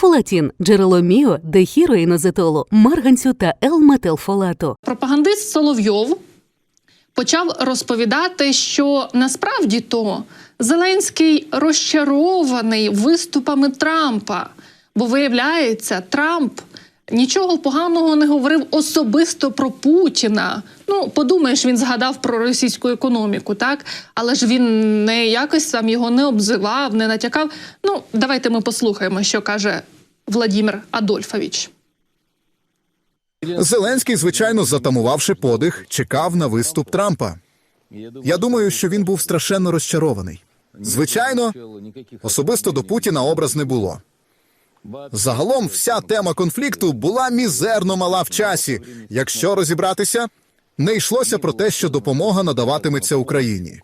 Фолатін джерело міо, дехіроїнозетолу, марганцю та Л-метилфолату. пропагандист Соловйов почав розповідати, що насправді то Зеленський розчарований виступами Трампа, бо виявляється, Трамп. Нічого поганого не говорив особисто про Путіна. Ну, подумаєш, він згадав про російську економіку, так? Але ж він не якось там його не обзивав, не натякав. Ну, давайте ми послухаємо, що каже Владимир Адольфович. Зеленський, звичайно, затамувавши подих, чекав на виступ Трампа. Я думаю, що він був страшенно розчарований. Звичайно, особисто до Путіна образ не було. Загалом, вся тема конфлікту була мізерно мала в часі. Якщо розібратися, не йшлося про те, що допомога надаватиметься Україні.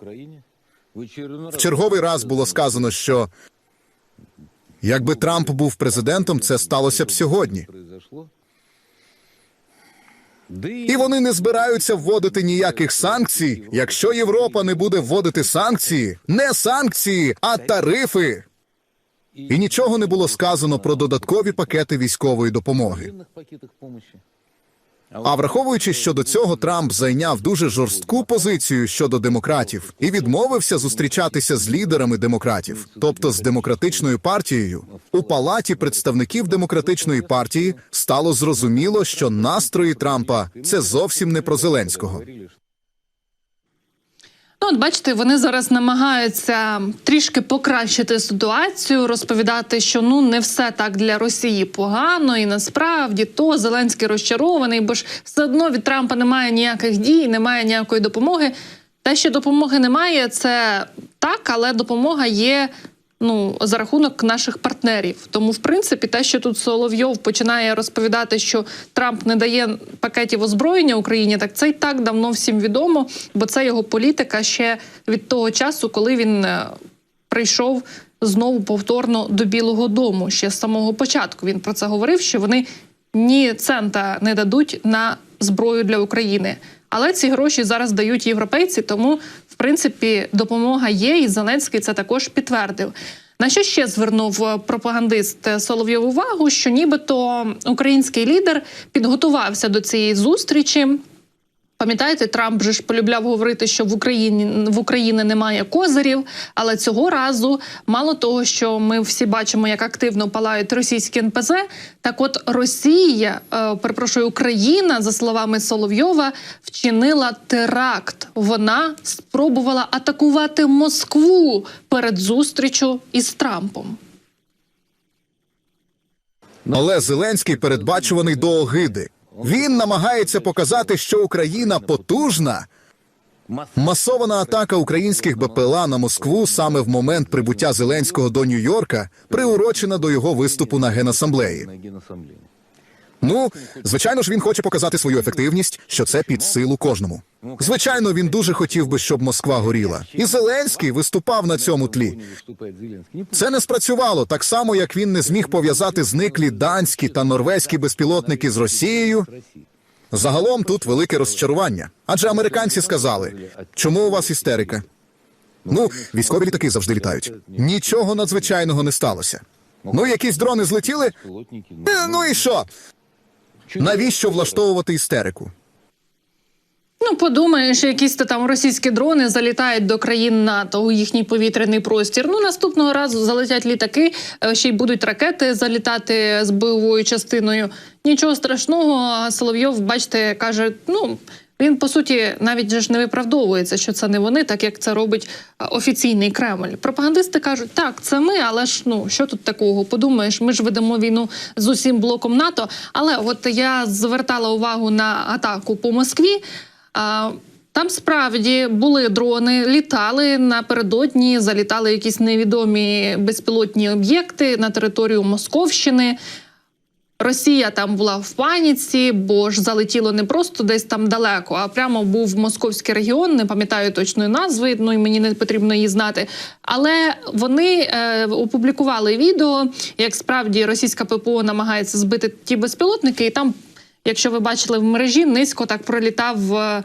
В черговий раз було сказано, що якби Трамп був президентом, це сталося б сьогодні. І вони не збираються вводити ніяких санкцій, якщо Європа не буде вводити санкції, не санкції, а тарифи. І нічого не було сказано про додаткові пакети військової допомоги. А враховуючи, що до цього Трамп зайняв дуже жорстку позицію щодо демократів і відмовився зустрічатися з лідерами демократів, тобто з демократичною партією, у палаті представників демократичної партії стало зрозуміло, що настрої Трампа це зовсім не про Зеленського. Ну, от бачите, вони зараз намагаються трішки покращити ситуацію, розповідати, що ну не все так для Росії погано, і насправді то Зеленський розчарований, бо ж все одно від Трампа немає ніяких дій, немає ніякої допомоги. Те, що допомоги немає, це так, але допомога є. Ну, за рахунок наших партнерів. Тому, в принципі, те, що тут Соловйов починає розповідати, що Трамп не дає пакетів озброєння Україні, так це й так давно всім відомо, бо це його політика ще від того часу, коли він е, прийшов знову повторно до Білого Дому. Ще з самого початку він про це говорив, що вони ні цента не дадуть на зброю для України. Але ці гроші зараз дають європейці, тому принципі допомога є, і Зеленський це також підтвердив. На що ще звернув е, пропагандист Соловйов увагу, що нібито український лідер підготувався до цієї зустрічі. Пам'ятаєте, Трамп же ж полюбляв говорити, що в Україні в Україні немає козирів. Але цього разу, мало того, що ми всі бачимо, як активно палають російські НПЗ. Так, от Росія, е, перепрошую, Україна, за словами Соловйова, вчинила теракт. Вона спробувала атакувати Москву перед зустрічю із Трампом. Але Зеленський передбачуваний до огиди. Він намагається показати, що Україна потужна. Масована атака українських БПЛА на Москву саме в момент прибуття Зеленського до Нью-Йорка приурочена до його виступу на генасамблеї. Ну, звичайно ж, він хоче показати свою ефективність, що це під силу кожному. Звичайно, він дуже хотів би, щоб Москва горіла. І Зеленський виступав на цьому тлі. Це не спрацювало так само, як він не зміг пов'язати зниклі данські та норвезькі безпілотники з Росією. Загалом тут велике розчарування. Адже американці сказали, чому у вас істерика? Ну, військові літаки завжди літають. Нічого надзвичайного не сталося. Ну, якісь дрони злетіли. Е, Ну і що? Навіщо влаштовувати істерику? Ну, подумаєш, якісь то там російські дрони залітають до країн НАТО у їхній повітряний простір. Ну наступного разу залетять літаки, е, ще й будуть ракети залітати з бойовою частиною. Нічого страшного. А Соловйов, бачите, каже: ну. Він по суті навіть ж не виправдовується, що це не вони, так як це робить е, офіційний Кремль. Пропагандисти кажуть, так, це ми, але ж ну що тут такого? Подумаєш, ми ж ведемо війну з усім блоком НАТО. Але от я звертала увагу на атаку по Москві. А, Там справді були дрони, літали напередодні, залітали якісь невідомі безпілотні об'єкти на територію Московщини. Росія там була в паніці, бо ж залетіло не просто десь там далеко, а прямо був московський регіон. Не пам'ятаю точної назви, ну і мені не потрібно її знати. Але вони е, опублікували відео, як справді російська ППО намагається збити ті безпілотники, і там Якщо ви бачили в мережі, низько так пролітав е,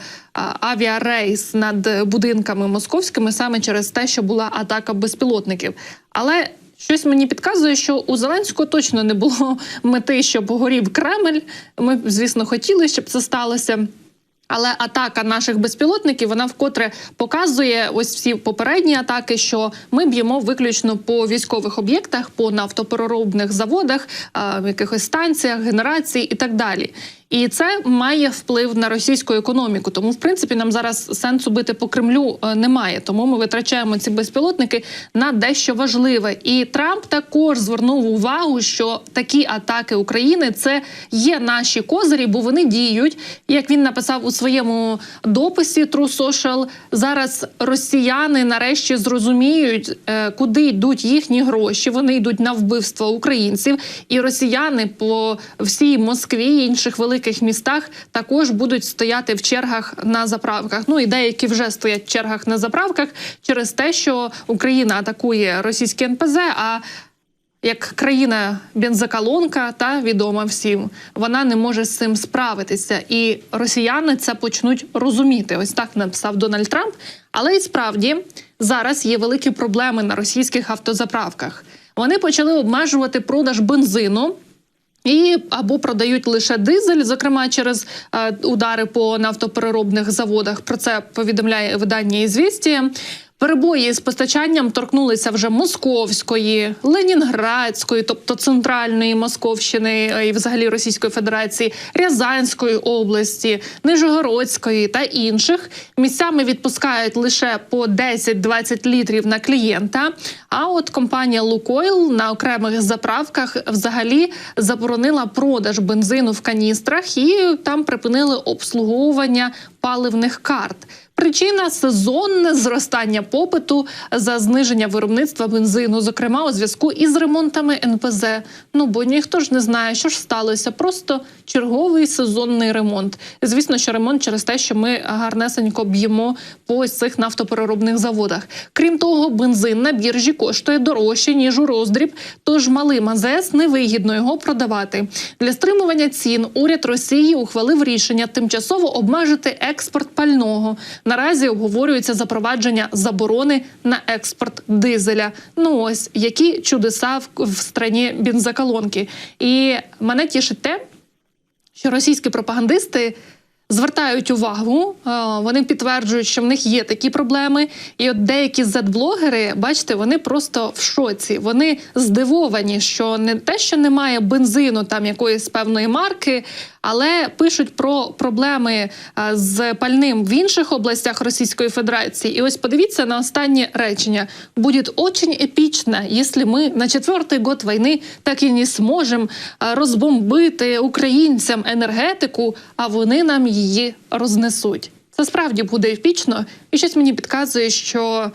авіарейс над будинками московськими саме через те, що була атака безпілотників. Але Щось мені підказує, що у Зеленського точно не було мети, щоб горів Кремль. Ми звісно, хотіли, щоб це сталося. Але атака наших безпілотників вона вкотре показує ось всі попередні атаки, що ми б'ємо виключно по військових об'єктах, по нафтопереробних заводах, якихось станціях, генерації і так далі. І це має вплив на російську економіку. Тому, в принципі, нам зараз сенсу бити по Кремлю е, немає. Тому ми витрачаємо ці безпілотники на дещо важливе. І Трамп також звернув увагу, що такі атаки України це є наші козирі, бо вони діють. Як він написав у своєму дописі True Social, зараз росіяни нарешті зрозуміють, е, куди йдуть їхні гроші. Вони йдуть на вбивство українців, і росіяни по всій Москві і інших великих містах також будуть стояти в чергах на заправках. Ну і деякі вже стоять в чергах на заправках через те, що Україна атакує російське НПЗ. А як країна бензоколонка, та відома всім, вона не може з цим справитися, і росіяни це почнуть розуміти. Ось так написав Дональд Трамп. Але і справді зараз є великі проблеми на російських автозаправках. Вони почали обмежувати продаж бензину. І або продають лише дизель, зокрема через е, удари по нафтопереробних заводах. Про це повідомляє видання «Ізвістія». Перебої з постачанням торкнулися вже Московської, Ленінградської, тобто центральної Московщини е, і взагалі Російської Федерації, Рязанської області, Нижегородської та інших. Місцями відпускають лише по 10-20 літрів на клієнта. А от компанія Лукойл на окремих заправках взагалі заборонила продаж бензину в каністрах і там припинили обслуговування паливних карт. Причина сезонне зростання попиту за зниження виробництва бензину, зокрема у зв'язку із ремонтами НПЗ. Ну бо ніхто ж не знає, що ж сталося. Просто черговий сезонний ремонт. Звісно, що ремонт через те, що ми гарнесенько б'ємо по цих нафтопереробних заводах. Крім того, бензин на біржі коштує дорожче ніж у роздріб. Тож малим АЗС невигідно його продавати. Для стримування цін уряд Росії ухвалив рішення тимчасово обмежити експорт пального. Наразі обговорюється запровадження заборони на експорт дизеля. Ну ось які чудеса в, в страні бензоколонки. І мене тішить те, що російські пропагандисти. Звертають увагу, е, вони підтверджують, що в них є такі проблеми. І от деякі зет-блогери, бачите, вони просто в шоці. Вони здивовані, що не те, що немає бензину там якоїсь певної марки, але пишуть про проблеми е, з пальним в інших областях Російської Федерації. І ось подивіться на останнє речення: буде очень епічно, якщо ми на четвертий год війни так і не зможемо е, розбомбити українцям енергетику, а вони нам її рознесуть. Це справді буде епічно, і щось мені підказує, що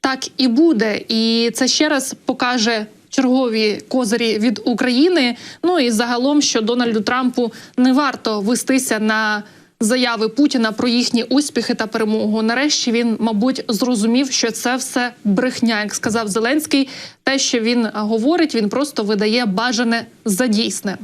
так і буде, і це ще раз покаже. Чергові козирі від України. Ну і загалом, що Дональду Трампу не варто вестися на заяви Путіна про їхні успіхи та перемогу. Нарешті він, мабуть, зрозумів, що це все брехня, як сказав Зеленський. Те, що він говорить, він просто видає бажане за дійсне.